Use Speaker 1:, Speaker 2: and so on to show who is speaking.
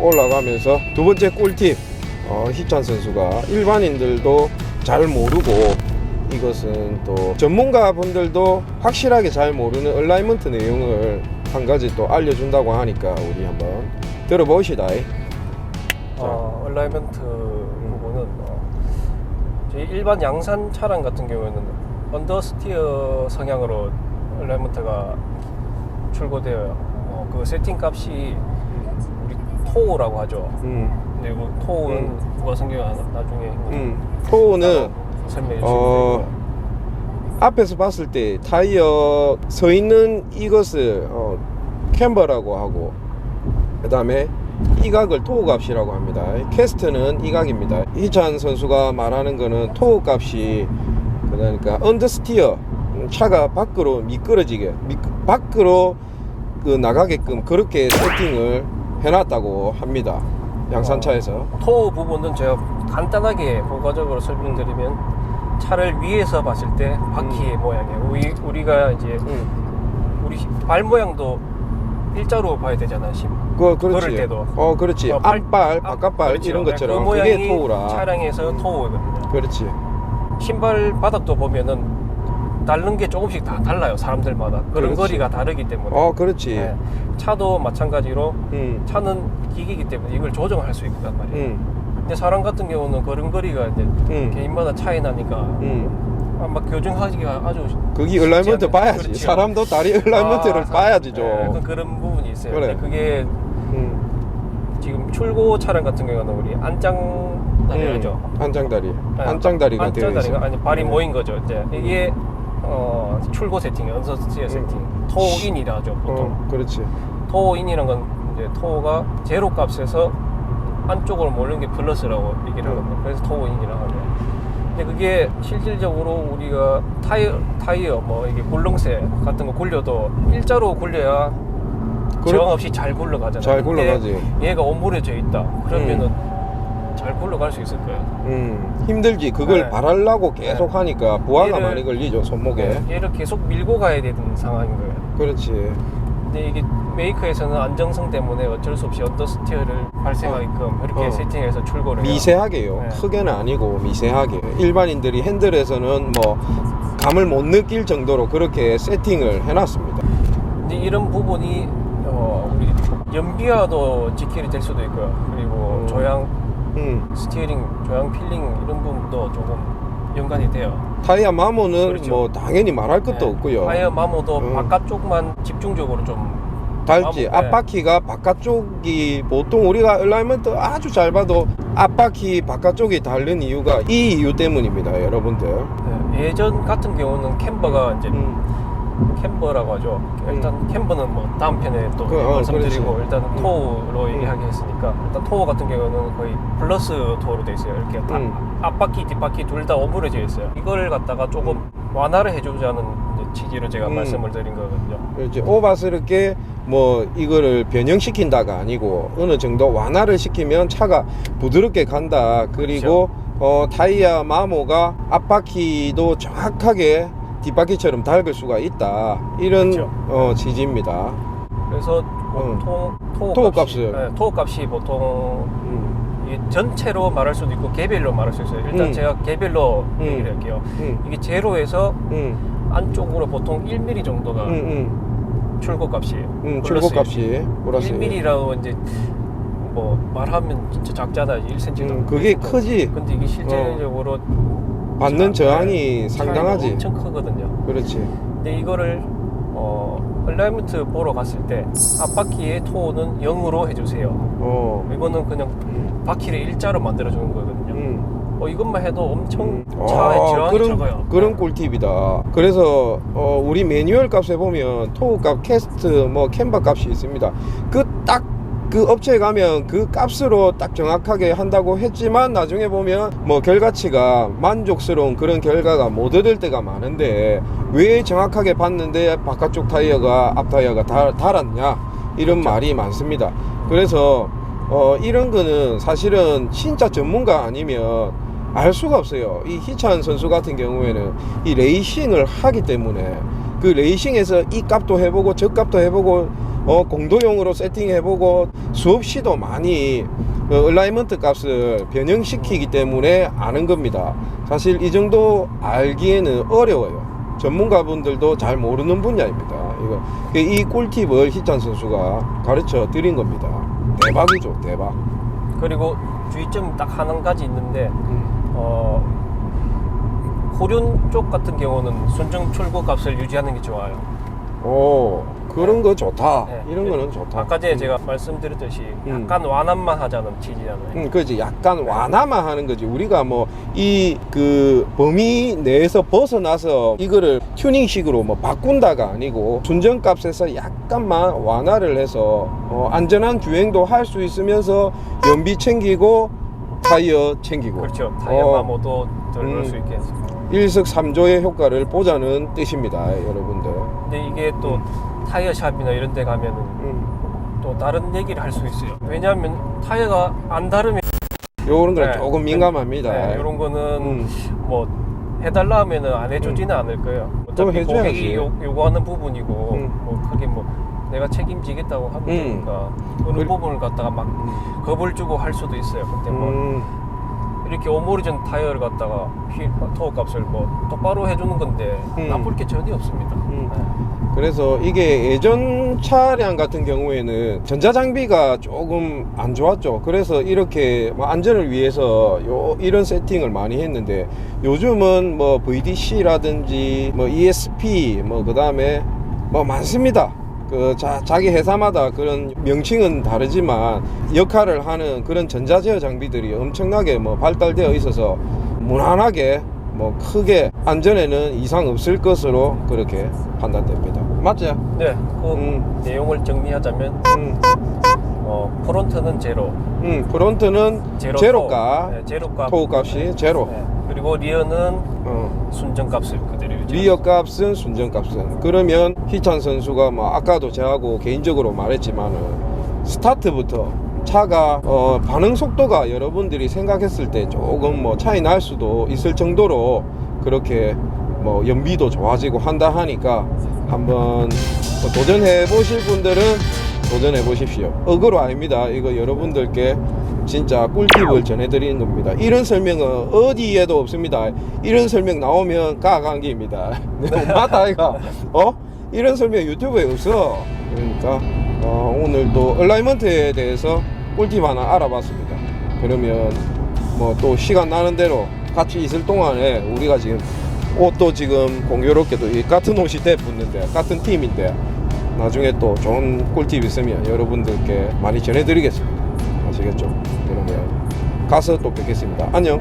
Speaker 1: 올라가면서 두 번째 꿀팁 어, 희찬 선수가 일반인들도 잘 모르고 이것은 또 전문가 분들도 확실하게 잘 모르는 얼라이먼트 내용을 한 가지 또 알려준다고 하니까 우리 한번 들어보시다.
Speaker 2: 어, 얼라이먼트 부분은 어, 저희 일반 양산 차량 같은 경우에는 언더스티어 성향으로 얼라이먼트가 출고되어요. 어, 그 세팅 값이 토우라고 하죠.
Speaker 1: 음,
Speaker 2: 그리고 토우는
Speaker 1: 음.
Speaker 2: 그거 성경 나중에
Speaker 1: 음. 토우는
Speaker 2: 설명해 주시면
Speaker 1: 어. 앞에서 봤을 때 타이어 서 있는 이것을 어, 캠버라고 하고 그 다음에 이각을 토우 값이라고 합니다. 캐스트는 이각입니다. 희찬 선수가 말하는 거는 토우 값이 그러니까 언더스티어 차가 밖으로 미끄러지게 미, 밖으로 그 나가게끔 그렇게 세팅을 해놨다고 합니다. 양산차에서.
Speaker 2: 토우 부분은 제가 간단하게 부가적으로 설명드리면 차를 위에서 봤을 때 바퀴의 모양이에요. 우리, 우리가 이제
Speaker 1: 음.
Speaker 2: 우리 발 모양도 일자로 봐야 되잖아요. 심.
Speaker 1: 그 그렇지.
Speaker 2: 걸을 때도.
Speaker 1: 어 그렇지.
Speaker 2: 어, 팔-
Speaker 1: 앞발, 바깥발
Speaker 2: 그렇죠.
Speaker 1: 이런
Speaker 2: 네,
Speaker 1: 것처럼
Speaker 2: 그
Speaker 1: 그게
Speaker 2: 모양이
Speaker 1: 토우라.
Speaker 2: 차량에서 토우거든요.
Speaker 1: 그렇지.
Speaker 2: 신발 바닥도 보면은 다른 게 조금씩 다 달라요. 사람들마다. 걸음걸이가 다르기 때문에.
Speaker 1: 어 그렇지.
Speaker 2: 네. 차도 마찬가지로
Speaker 1: 음.
Speaker 2: 차는 기기이기 때문에 이걸 조정할 수 있단 말이에요.
Speaker 1: 음.
Speaker 2: 근데 사람 같은 경우는 걸음걸이가 이제
Speaker 1: 음.
Speaker 2: 개인마다 차이 나니까
Speaker 1: 음.
Speaker 2: 아마 교정하기가 아주
Speaker 1: 거기
Speaker 2: 쉽지
Speaker 1: 얼라이먼트. 봐야지.
Speaker 2: 그렇죠.
Speaker 1: 사람도 다리 얼라이먼트를
Speaker 2: 아,
Speaker 1: 봐야지 좀.
Speaker 2: 네, 그런 부분이 있어요.
Speaker 1: 그래.
Speaker 2: 근데 그게
Speaker 1: 음.
Speaker 2: 지금 출고 차량 같은 경우는 우리 안장 다리죠.
Speaker 1: 음. 한장다리.
Speaker 2: 네,
Speaker 1: 한장다리가 되어 있어.
Speaker 2: 안장다리가 아니 발이
Speaker 1: 음.
Speaker 2: 모인 거죠. 이제 이게 어, 출고 세팅이 언서스티어 세팅 토인이라 하죠. 보통
Speaker 1: 어, 그렇지.
Speaker 2: 토인이란 건 이제 토가 제로 값에서 안쪽으로 몰는 게 플러스라고 얘기를
Speaker 1: 음.
Speaker 2: 하거든요. 그래서 토인이라고 하죠. 근데 그게 실질적으로 우리가 타이어, 타이어 뭐 이게 굴렁쇠 같은 거 굴려도 일자로 굴려야
Speaker 1: 그렇-
Speaker 2: 저항 없이 잘 굴러가잖아요.
Speaker 1: 잘
Speaker 2: 근데
Speaker 1: 굴러가지.
Speaker 2: 얘가 오므려져 있다. 그러면은 잘 굴러갈 수 있을 거예요.
Speaker 1: 음. 힘들지. 그걸
Speaker 2: 네.
Speaker 1: 바라려고 계속
Speaker 2: 네.
Speaker 1: 하니까 부하가
Speaker 2: 얘를-
Speaker 1: 많이 걸리죠 손목에.
Speaker 2: 얘를 계속 밀고 가야 되는 상황인 거예요.
Speaker 1: 그렇지.
Speaker 2: 근데 이게 메이커에서는 안정성 때문에 어쩔 수 없이 언더스티어를 발생하게끔 이렇게
Speaker 1: 어.
Speaker 2: 세팅해서 출고를 해요.
Speaker 1: 미세하게요.
Speaker 2: 네.
Speaker 1: 크게는 아니고 미세하게. 일반인들이 핸들에서는 뭐 감을 못 느낄 정도로 그렇게 세팅을 해놨습니다.
Speaker 2: 근데 이런 부분이 어, 우리 연비와도 직결이 될 수도 있고요. 그리고
Speaker 1: 음.
Speaker 2: 조향,
Speaker 1: 음.
Speaker 2: 스티어링, 조향 필링 이런 부분도 조금 연관이 돼요.
Speaker 1: 타이어 마모는
Speaker 2: 그렇죠.
Speaker 1: 뭐 당연히 말할 것도
Speaker 2: 네.
Speaker 1: 없고요.
Speaker 2: 타이어 마모도
Speaker 1: 음.
Speaker 2: 바깥쪽만 집중적으로 좀
Speaker 1: 달지
Speaker 2: 마모, 네.
Speaker 1: 앞바퀴가 바깥쪽이 보통 우리가 얼라이먼트 아주 잘 봐도 앞바퀴 바깥쪽이 다른 이유가 이 이유 때문입니다 여러분들
Speaker 2: 네, 예전 같은 경우는 캠버가 이제
Speaker 1: 음,
Speaker 2: 캠버라고 하죠. 일단 캠버는 뭐 다음 편에 또
Speaker 1: 그, 어,
Speaker 2: 말씀드리고
Speaker 1: 그렇지.
Speaker 2: 일단
Speaker 1: 음.
Speaker 2: 토우로
Speaker 1: 음.
Speaker 2: 얘기하게 했으니까 일단 토우 같은 경우는 거의 플러스 토우로 돼 있어요. 이렇게 다
Speaker 1: 음.
Speaker 2: 앞바퀴 뒷바퀴 둘 다 오므려져 있어요. 이걸 갖다가 조금 완화를 해주자는 취지로 제가
Speaker 1: 음.
Speaker 2: 말씀을 드린 거거든요.
Speaker 1: 이제 오바스럽게 뭐 이거를 변형시킨다가 아니고 어느 정도 완화를 시키면 차가 부드럽게 간다 그리고
Speaker 2: 그렇죠.
Speaker 1: 어, 타이어 마모가 앞바퀴도 정확하게 뒷바퀴처럼 닳을 수가 있다 이런
Speaker 2: 그렇죠.
Speaker 1: 어, 취지입니다
Speaker 2: 그래서
Speaker 1: 음.
Speaker 2: 토, 토우 값이. 네, 토우 값이 보통
Speaker 1: 음,
Speaker 2: 이게 전체로 말할 수도 있고 개별로 말할 수 있어요. 일단
Speaker 1: 음.
Speaker 2: 제가 개별로
Speaker 1: 음.
Speaker 2: 얘기를 할게요.
Speaker 1: 음,
Speaker 2: 이게 제로에서
Speaker 1: 음,
Speaker 2: 안쪽으로 보통 1mm 정도가
Speaker 1: 음, 음.
Speaker 2: 출고 값이에요.
Speaker 1: 음, 출고 값이 플러스
Speaker 2: 1mm라고 이제 뭐 말하면 진짜 작잖아요. 1cm도.
Speaker 1: 음, 그게 크지.
Speaker 2: 근데 이게 실제적으로
Speaker 1: 받는
Speaker 2: 차-
Speaker 1: 저항이
Speaker 2: 네,
Speaker 1: 상당하지.
Speaker 2: 엄청 크거든요.
Speaker 1: 그렇지.
Speaker 2: 근데 이거를 어 얼라이먼트 보러 갔을 때 앞바퀴의 토는 0으로 해주세요.
Speaker 1: 어.
Speaker 2: 이거는 그냥
Speaker 1: 음.
Speaker 2: 바퀴를 일자로 만들어 주는 거거든요.
Speaker 1: 음.
Speaker 2: 어 이것만 해도 엄청
Speaker 1: 음.
Speaker 2: 차의
Speaker 1: 아,
Speaker 2: 저항이
Speaker 1: 그런,
Speaker 2: 적어요.
Speaker 1: 그런
Speaker 2: 네.
Speaker 1: 꿀팁이다. 그래서 어, 우리 매뉴얼 값에 보면 토우 값, 캐스트, 뭐 캔버 값이 있습니다. 그 딱 그 업체에 가면 그 값으로 딱 정확하게 한다고 했지만 나중에 보면 뭐 결과치가 만족스러운 그런 결과가 못 얻을 때가 많은데 왜 정확하게 봤는데 바깥쪽 타이어가 앞 타이어가 달, 달았냐 이런
Speaker 2: 그렇죠.
Speaker 1: 말이 많습니다. 그래서 어, 이런 거는 사실은 진짜 전문가 아니면 알 수가 없어요. 이 희찬 선수 같은 경우에는 이 레이싱을 하기 때문에 그 레이싱에서 이 값도 해보고 저 값도 해보고 어, 공도용으로 세팅해보고 수업 시도 많이 어, 얼라이먼트 값을 변형시키기 때문에 아는 겁니다. 사실 이 정도 알기에는 어려워요. 전문가분들도 잘 모르는 분야입니다. 이거 이 꿀팁을 희찬 선수가 가르쳐 드린 겁니다. 대박이죠, 대박.
Speaker 2: 그리고 주의점 딱 한 가지 있는데
Speaker 1: 음.
Speaker 2: 어, 호륜 쪽 같은 경우는 순정 출고 값을 유지하는 게 좋아요.
Speaker 1: 오, 그런 거 좋다.
Speaker 2: 네.
Speaker 1: 이런 거는 좋다.
Speaker 2: 아까 전에 제가 말씀드렸듯이
Speaker 1: 음.
Speaker 2: 약간 완화만 하자는 취지잖아요.
Speaker 1: 음, 그지 약간 완화만 하는 거지. 우리가 뭐 이 그 범위 내에서 벗어나서 이거를 튜닝식으로 뭐 바꾼다가 아니고 순정값에서 약간만 완화를 해서 어, 안전한 주행도 할 수 있으면서 연비 챙기고 타이어 챙기고
Speaker 2: 그렇죠. 타이어
Speaker 1: 어,
Speaker 2: 마모도 덜
Speaker 1: 음.
Speaker 2: 그럴 수 있게 해서.
Speaker 1: 일석삼조의 효과를 보자는 뜻입니다, 여러분들.
Speaker 2: 근데 이게 또 타이어 샵이나 이런 데 가면은
Speaker 1: 음,
Speaker 2: 또 다른 얘기를 할 수 있어요. 왜냐하면 타이어가 안 다르면
Speaker 1: 요런 건
Speaker 2: 네.
Speaker 1: 조금 민감합니다.
Speaker 2: 네, 이런 거는
Speaker 1: 음.
Speaker 2: 뭐 해달라 하면은 안 해주지는 않을 거예요. 어차피
Speaker 1: 해줘야지.
Speaker 2: 고객이 요, 요구하는 부분이고
Speaker 1: 음.
Speaker 2: 뭐 그게 뭐 내가 책임지겠다고 하면
Speaker 1: 음.
Speaker 2: 되니까 그런
Speaker 1: 그-
Speaker 2: 부분을 갖다가 막 겁을 주고 할 수도 있어요. 근데 뭐
Speaker 1: 음,
Speaker 2: 이렇게 오모리전 타이어를 갖다가 휠 토어 값을 뭐 똑바로 해주는 건데
Speaker 1: 음.
Speaker 2: 나쁠 게 전혀 없습니다.
Speaker 1: 그래서 이게 예전 차량 같은 경우에는 전자장비가 조금 안 좋았죠. 그래서 이렇게 뭐 안전을 위해서 요 이런 세팅을 많이 했는데 요즘은 뭐 VDC라든지 뭐 ESP 뭐 그 다음에 뭐 많습니다. 그 자, 자기 회사마다 그런 명칭은 다르지만 역할을 하는 그런 전자제어 장비들이 엄청나게 뭐 발달되어 있어서 무난하게 뭐 크게 안전에는 이상 없을 것으로 그렇게 판단됩니다. 맞죠?
Speaker 2: 네, 그
Speaker 1: 음.
Speaker 2: 내용을 정리하자면
Speaker 1: 음,
Speaker 2: 어, 프론트는 제로,
Speaker 1: 음, 프론트는
Speaker 2: 제로
Speaker 1: 제로가
Speaker 2: 토, 네, 제로값,
Speaker 1: 토 값이 제로.
Speaker 2: 네. 그리고 리어는
Speaker 1: 어.
Speaker 2: 순정값을 그대로 유지.
Speaker 1: 리어 값은 순정 값은 그러면 희찬 선수가 뭐 아까도 저하고 개인적으로 말했지만은 스타트부터 차가 어 반응 속도가 여러분들이 생각했을 때 조금 뭐 차이 날 수도 있을 정도로 그렇게 뭐 연비도 좋아지고 한다 하니까 한번 뭐 도전해 보실 분들은 도전해 보십시오. 억으로 아닙니다. 이거 여러분들께 진짜 꿀팁을 전해드리는 겁니다. 이런 설명은 어디에도 없습니다. 이런 설명 나오면 까강기입니다. 맞다 이가 어? 이런 설명 유튜브에 없어. 그러니까 어, 오늘 또 얼라이먼트에 대해서 꿀팁 하나 알아봤습니다. 그러면 뭐 또 시간 나는 대로 같이 있을 동안에 우리가 지금 옷도 지금 공교롭게도 이 같은 옷이 돼 붙는데 같은 팀인데 나중에 또 좋은 꿀팁 있으면 여러분들께 많이 전해드리겠습니다. 아시겠죠? 그러면 가서 또 뵙겠습니다. 안녕.